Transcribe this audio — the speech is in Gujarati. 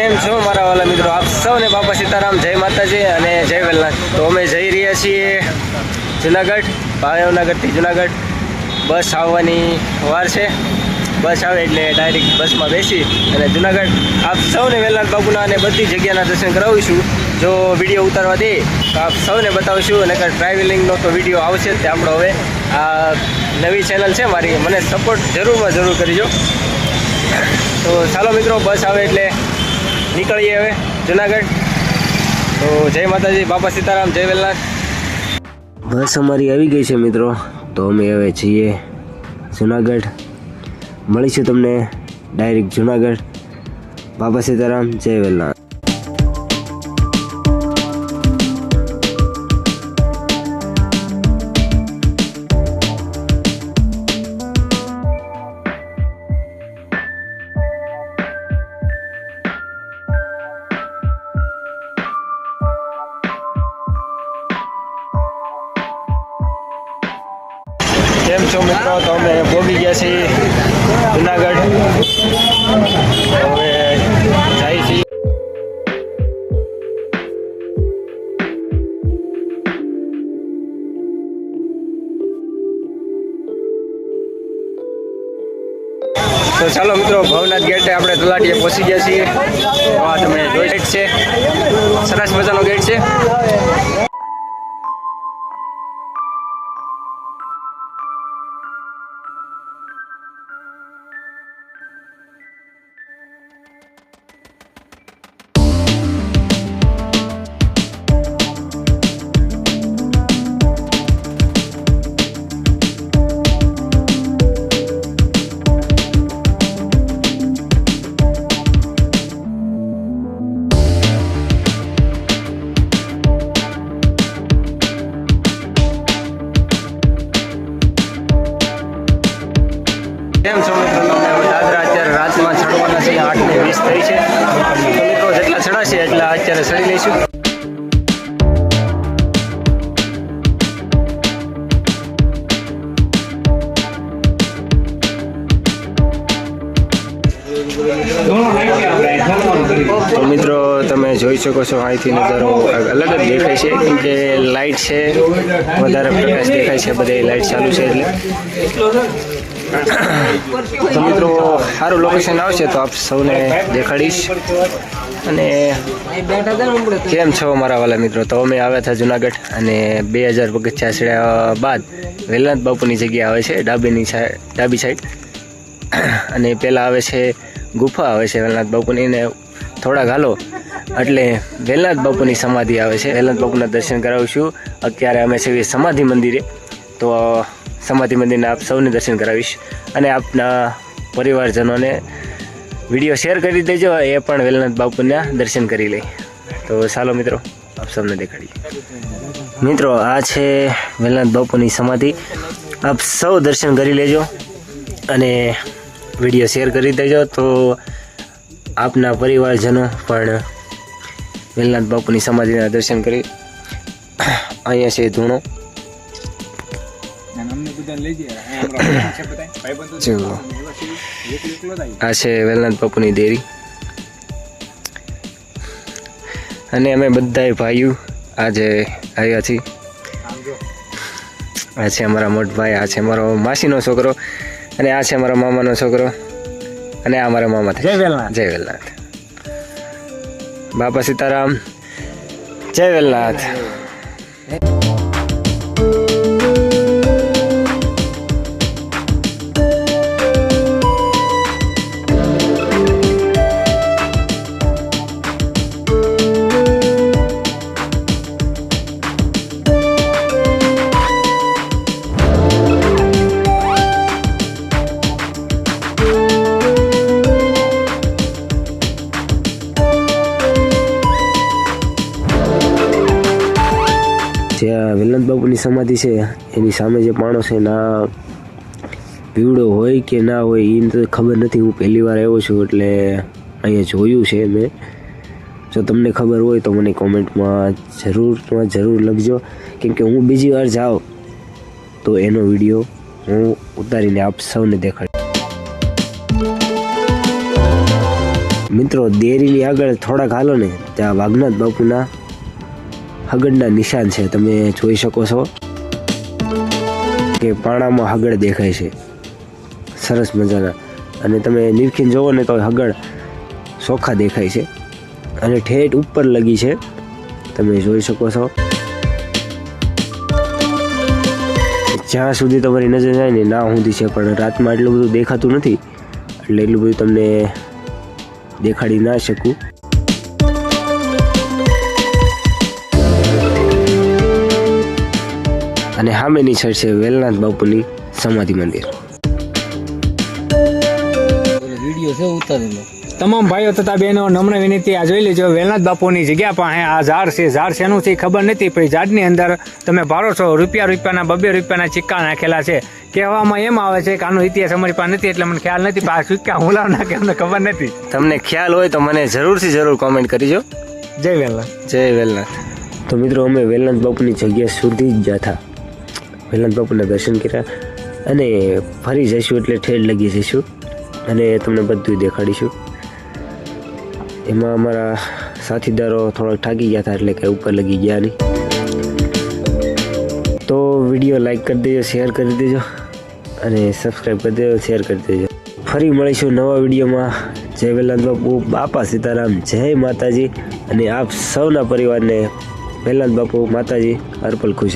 કેમ છો મારા વાલા મિત્રો? આપ સૌને બાપા સીતારામ, જય માતાજી અને જય વેલનાથ. તો અમે જઈ રહ્યા છીએ જુનાગઢ ભાવનગરથી જુનાગઢ. બસ આવવાની વાર છે. બસ આવે એટલે ડાયરેક્ટ બસમાં બેસી અને જુનાગઢ. આપ સૌને વેલનાથ બાપુના અને બધી જગ્યાના દર્શન કરાવીશું. જો વીડિયો ઉતારવા દે, તો આપ સૌને બતાવીશું. અને ટ્રાવેલિંગનો તો વીડિયો આવશે તે આપણો હવે. આ નવી ચેનલ છે મારી. મને સપોર્ટ જરૂરમાં જરૂર કરજો. તો ચાલો મિત્રો, બસ આવે એટલે નીકળીએ હવે જુનાગઢ. તો જય માતાજી, બાપા સીતારામ, જય વેલનાથ બસ અમારી આવી ગઈ છે મિત્રો. તો અમે હવે જઈએ જુનાગઢ. મળીશું તમને ડાયરેક્ટ જુનાગઢ. બાપા સીતારામ, જય વેલનાથ કેમ છો મિત્રો? તો અમે ભોગી ગયા છીએ જુનાગઢ. જાય છીએ. તો ચાલો મિત્રો, ભવનાથ ગેટે આપણે તલાટીએ પહોંચી ગયા છીએ. તો આ તમે જોઈ છે. સરસ મજાનો ગેટ છે. ચડાશે એટલા અત્યારે ચડી લઈશું. મિત્રો, તમે જોઈ શકો છો, અહીંથી નજારો અલગ જ દેખાય છે, કેમ કે લાઇટ છે, વધારે પ્રકાશ દેખાય છે, બધે લાઇટ ચાલુ છે, એટલે. તો મિત્રો, સારું લોકેશન આવશે તો આપ સૌને દેખાડીશ. અને કેમ છો મારા વાલા મિત્રો? તો અમે આવ્યા હતા જુનાગઢ અને બે હજાર પગથિયા બાદ વેલનાથ બાપુની જગ્યા આવે છે, ડાબીની સાઈડ ડાબી સાઈડ અને પહેલાં આવે છે ગુફા, આવે છે વેલનાથ બાપુની ને થોડા હાલો. એટલે વેલનાથ બાપુની સમાધિ આવે છે. વેલનાથ બાપુના દર્શન કરાવીશું. અત્યારે અમે છીએ સમાધિ મંદિરે. તો સમાધિ મંદિરના આપ સૌને દર્શન કરાવીશ. અને આપના પરિવારજનોને વીડિયો શેર કરી દેજો. એ પણ વેલનાથ બાપુના દર્શન કરી લે. તો ચાલો મિત્રો, આપ સૌને દેખાડીએ. મિત્રો, આ છે વેલનાથ બાપુની સમાધિ. આપ સૌ દર્શન કરી લેજો અને વીડિયો શેર કરી દેજો. તો આપના પરિવારજનો પણ વેલનાથ બાપુની સમાધિના દર્શન કરી. અહીંયા છે ધૂણો. આ છે વેલનાથ પપ્પુની દેરી. અને અમે બધાય ભાઈઓ આજે આવ્યા છીએ. આ છે અમારા મોટભાઈ આ છે અમારો માસીનો છોકરો અને આ છે મારા મામાનો છોકરો અને આ મારા મામા જય વેલનાથ. જય વેલનાથ. બાપા સીતારામ જય વેલનાથ. જે આ બાપુની સમાધિ છે, એની સામે જે પાણો છે, ના પીવડો હોય કે ના હોય એ તો ખબર નથી, હું પહેલી વાર આવ્યો છું, એટલે અહીંયા જોયું છે મેં. જો તમને ખબર હોય તો મને કોમેન્ટમાં જરૂરમાં જરૂર લખજો. કેમ કે હું બીજી વાર જાઉં, તો એનો વીડિયો હું ઉતારીને આપ સૌને દેખાડ મિત્રો, દેરીની આગળ થોડાક હાલો ને, ત્યાં વાઘનાથ બાપુના હગડના નિશાન છે, તમે જોઈ શકો છો કે પાણામાં હગડ દેખાય છે. સરસ મજાના. અને તમે નિરખીને જુઓ ને તો હગડ ચોખ્ખા દેખાય છે. અને ઠેઠ ઉપર લગી છે. તમે જોઈ શકો છો. જ્યાં સુધી તમારી નજર જાય ને ના સુધી છે, પણ રાતમાં એટલું બધું દેખાતું નથી. એટલે એટલું બધું તમને દેખાડી ના શકું. અને સામેની સાઈડ છે વેલનાથ બાપુની સમાધિ મંદિર. વીડિયો છે ઉતારેલો. તમામ ભાઈઓ તથા બહેનો નમ્ર વિનંતી આ જોઈ લેજો વેલનાથ બાપુની જગ્યા પાસે આ ઝાડ છે. ઝાડ શેનું છે એ ખબર નથી પણ ઝાડની અંદર તમે ભારો છો રૂપિયા રૂપિયાના બબે રૂપિયાના સિક્કા નાખેલા છે. કહેવામાં એમ આવે છે કે આનો ઇતિહાસ અમારી પાસે નથી એટલે મને ખ્યાલ નથી પણ આ સિક્કા હું લાવ નાખે અમને ખબર નથી. તમને ખ્યાલ હોય તો મને જરૂરથી જરૂર કોમેન્ટ કરીજો જય વેલનાથ. જય વેલનાથ. તો મિત્રો અમે વેલનાથ બાપુની જગ્યા સુધી જ જતા. વેલનાથ બાપુના દર્શન કર્યા અને ફરી જઈશું એટલે ઠેર લગી જઈશું અને તમને બધું દેખાડીશું. એમાં અમારા સાથીદારો થોડાક થાકી ગયા હતા એટલે કે ઉપર લગી ગયા નહીં. તો વીડિયો લાઈક કરી દેજો, શેર કરી દેજો અને સબસ્ક્રાઈબ કરી દેજો, શેર કરી દેજો. ફરી મળીશું નવા વિડીયોમાં. જય વેલાંત બાપુ, બાપા સીતારામ, જય માતાજી અને આપ સૌના પરિવારને વેલાંત બાપુ, માતાજી અર્પલ ખુશ.